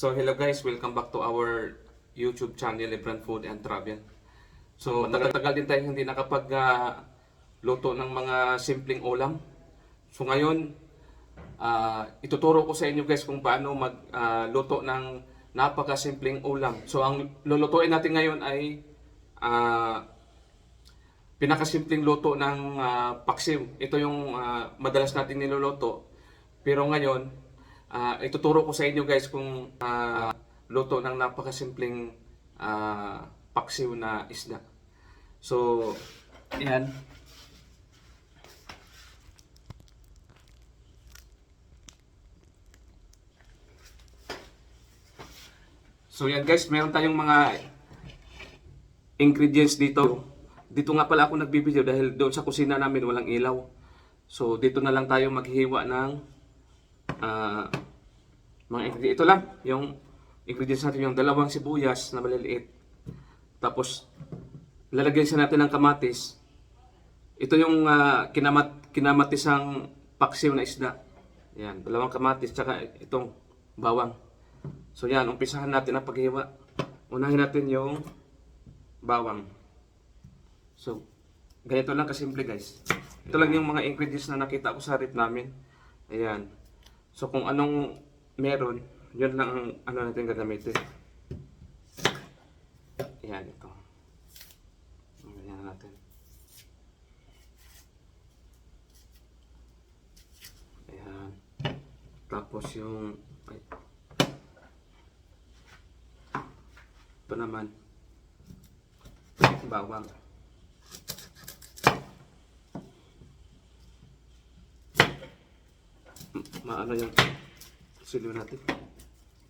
So hello guys, welcome back to our YouTube channel Lebron Food and Travel. So matagal din tayo hindi nakapag ah, luto ng mga simpleng ulam. So ngayon, ah, ituturo ko sa inyo guys kung paano magluto ng napakasimpleng ulam. So ang lulutuin natin ngayon ay ah, pinakasimpleng luto ng ah, paksiw. Ito yung ah, madalas natin niluluto. Pero ngayon, ah, ituturo ko sa inyo guys kung ah, luto ng napakasimpleng ah, paksiw na isda. So, yan. So yan guys, meron tayong mga ingredients dito. Dito nga pala ako nagbibideo dahil doon sa kusina namin walang ilaw. So dito na lang tayo maghihiwa ng ah, mga ingredients. Ito lang, yung ingredients natin yung dalawang sibuyas na maliliit. Tapos lalagyan siya natin ng kamatis. Ito yung ah, kinamat kinamatisang paksiw na isda. Yan, dalawang kamatis tsaka itong bawang. So yan, umpisahan natin ang paghiwa. Unahin natin yung bawang. So, ganito lang kasimple guys. Ito lang yung mga ingredients na nakita ko sa rep namin. Ayan. So kung anong meron, yun lang ang ano natin gagamitin. Ayan, ito. Ganyan natin. Ayan. Tapos yung... Ay, ito naman. Bawang. Maano yung siliw natin.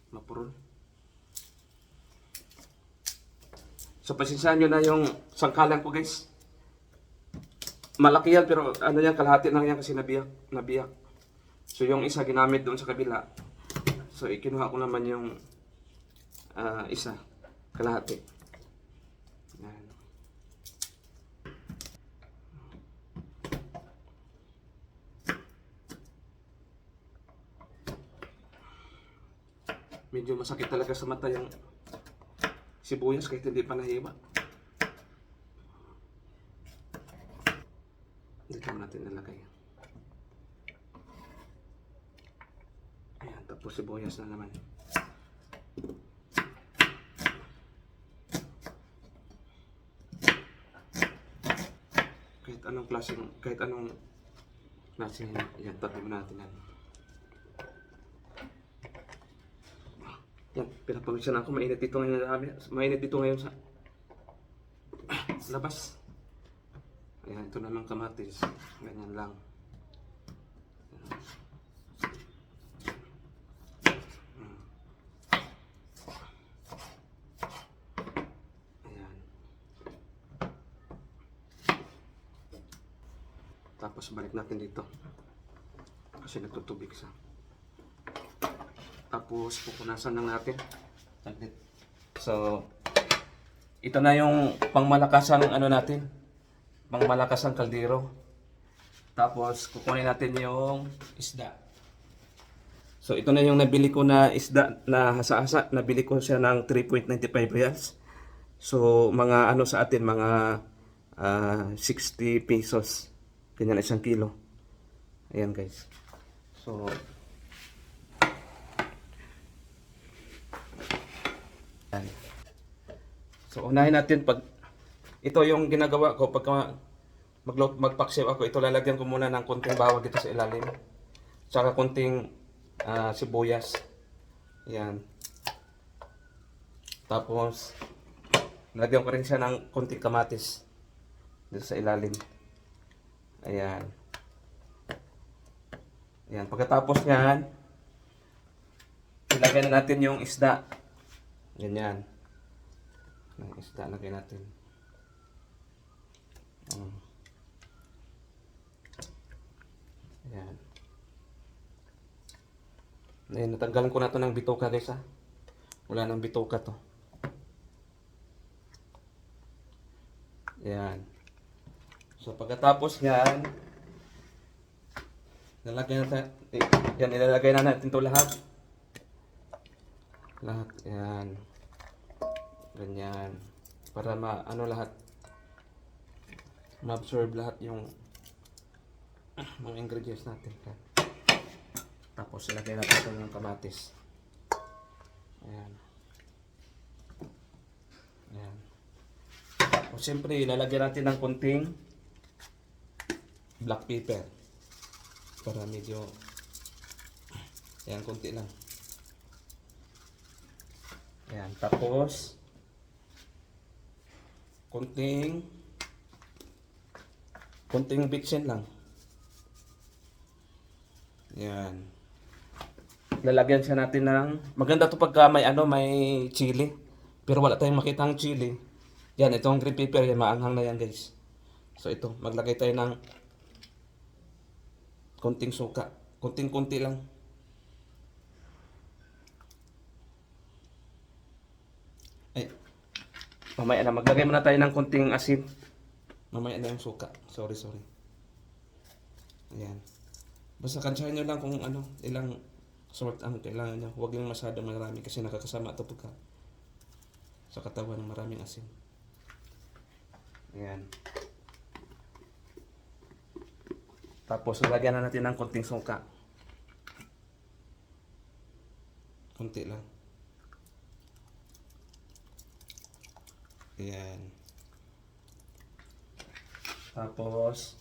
Mapurol. So, pasensyahan nyo na yung sangkalan ko, guys. Malaki yan, pero ano yan, kalahati lang yan kasi nabiyak. nabiyak. So, yung isa ginamit doon sa kabila. So, ikinuha ko naman yung ah, isa. Kalahati. Yan. Medyo masakit talaga sa mata yung sibuyas kahit hindi pa nahiwa. Dito natin nalagay. Ayan, tapos sibuyas na naman. Kahit anong klaseng, kahit anong klaseng, yan, tabi mo natin yan. Pinapawisan ako. Mainit dito ngayon. Mainit dito ngayon sa labas. Ayan, ito naman kamatis. Ganyan lang. Ayan. Tapos balik natin dito. Kasi nagtutubig siya. Tapos pupunasan lang natin. So, ito na yung pangmalakasang ano natin. Pangmalakasang kaldero. Tapos kukunin natin yung isda. So, ito na yung nabili ko na isda na hasa-hasa. Nabili ko siya ng 3.95 reals. So, mga ano sa atin, mga ah, 60 pesos. Ganyan isang kilo. Ayan guys. So, Yan. So unahin natin pag ito yung ginagawa ko pag maglo magpaksiw ako ito lalagyan ko muna ng konting bawang dito sa ilalim. Tsaka konting ah, sibuyas. Yan. Tapos lagyan ko rin siya ng konting kamatis dito sa ilalim. Ayan. Ayan. Pagkatapos yan, ilagay na natin yung isda. Ganyan. Ang isda lagay natin. Mm. Ayan. Ayan, natanggalan ko na to ng bituka guys ha. Wala nang bituka to. Ayan. So pagkatapos yan, lalagay natin, eh, yan ilalagay na natin to lahat. Lahat. Yan. Ganyan. Para ma, ano lahat. Ma-absorb lahat yung mga ingredients natin. Tapos ilagay natin ito ng kamatis. Ayan. Ayan. O siyempre, ilalagyan natin ng konting black pepper. Para medyo, ayan, konti lang. Ayan, tapos, konting, konting bitsin lang. Ayan. Lalagyan siya natin ng, maganda to pagka may ano, may chili. Pero wala tayong makitang chili. Yan, itong green pepper, yan, maanghang na yan guys. So ito, maglagay tayo ng konting suka. Konting-konti lang. Mamaya na, maglagay muna tayo ng konting asin. Mamaya na yung suka. Sorry, sorry. Ayan. Basta kansyahan nyo lang kung ano, ilang salt ang kailangan nyo. Huwag yung masyado marami kasi nakakasama ito pagka sa katawan ng maraming asin. Ayan. Tapos, lagyan na natin ng konting suka. Konti lang. Ayan. Tapos,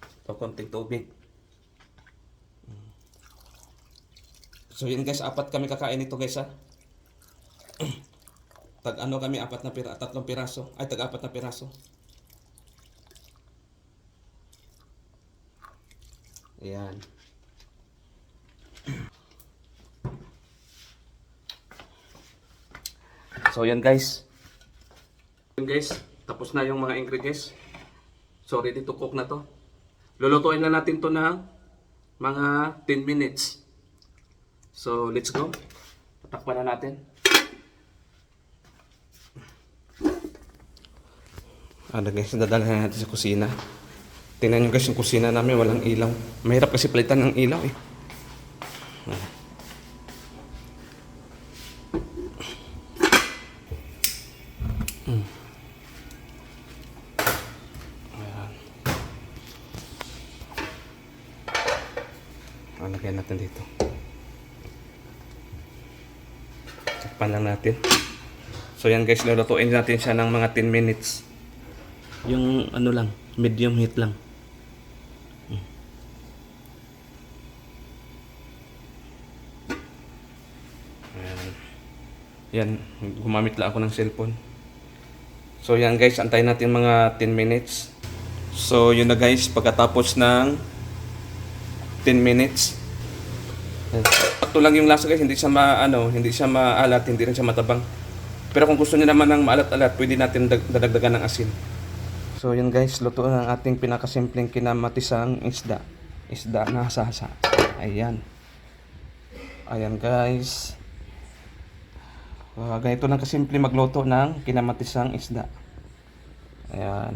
ito konting tubig. So yun guys, apat kami kakain nito guys ha. tag ano kami, apat na pira, tatlong piraso. Ay, tag apat na piraso. Ayan. So yan guys. Yan guys, tapos na yung mga ingredients. So ready to cook na to. Lulutuin na natin to ng mga 10 minutes. So let's go. Tatakpan na natin. Ano guys, dadalhin natin sa kusina. Tingnan nyo guys yung kusina namin, walang ilaw. Mahirap kasi palitan ng ilaw eh. Mm. Ayan. Ah, Lagyan natin dito. Takpan lang natin. So yan guys, lulutuin natin siya ng mga 10 minutes. Yung ano lang, medium heat lang. Mm. Ayan. Yan, gumamit lang ako ng cellphone. So yan guys, antayin natin mga 10 minutes. So yun na guys, pagkatapos ng 10 minutes. Ito lang yung lasa guys, hindi siya ma, ano, hindi siya maalat, hindi rin siya matabang. Pero kung gusto niyo naman ng maalat-alat, pwede natin dag- dadagdagan ng asin. So yun guys, luto na ang ating pinakasimpleng kinamatisang isda. Isda na sasa. Ayan. Ayan guys. Uh, ganito lang kasimple magluto ng kinamatisang isda. Ayan.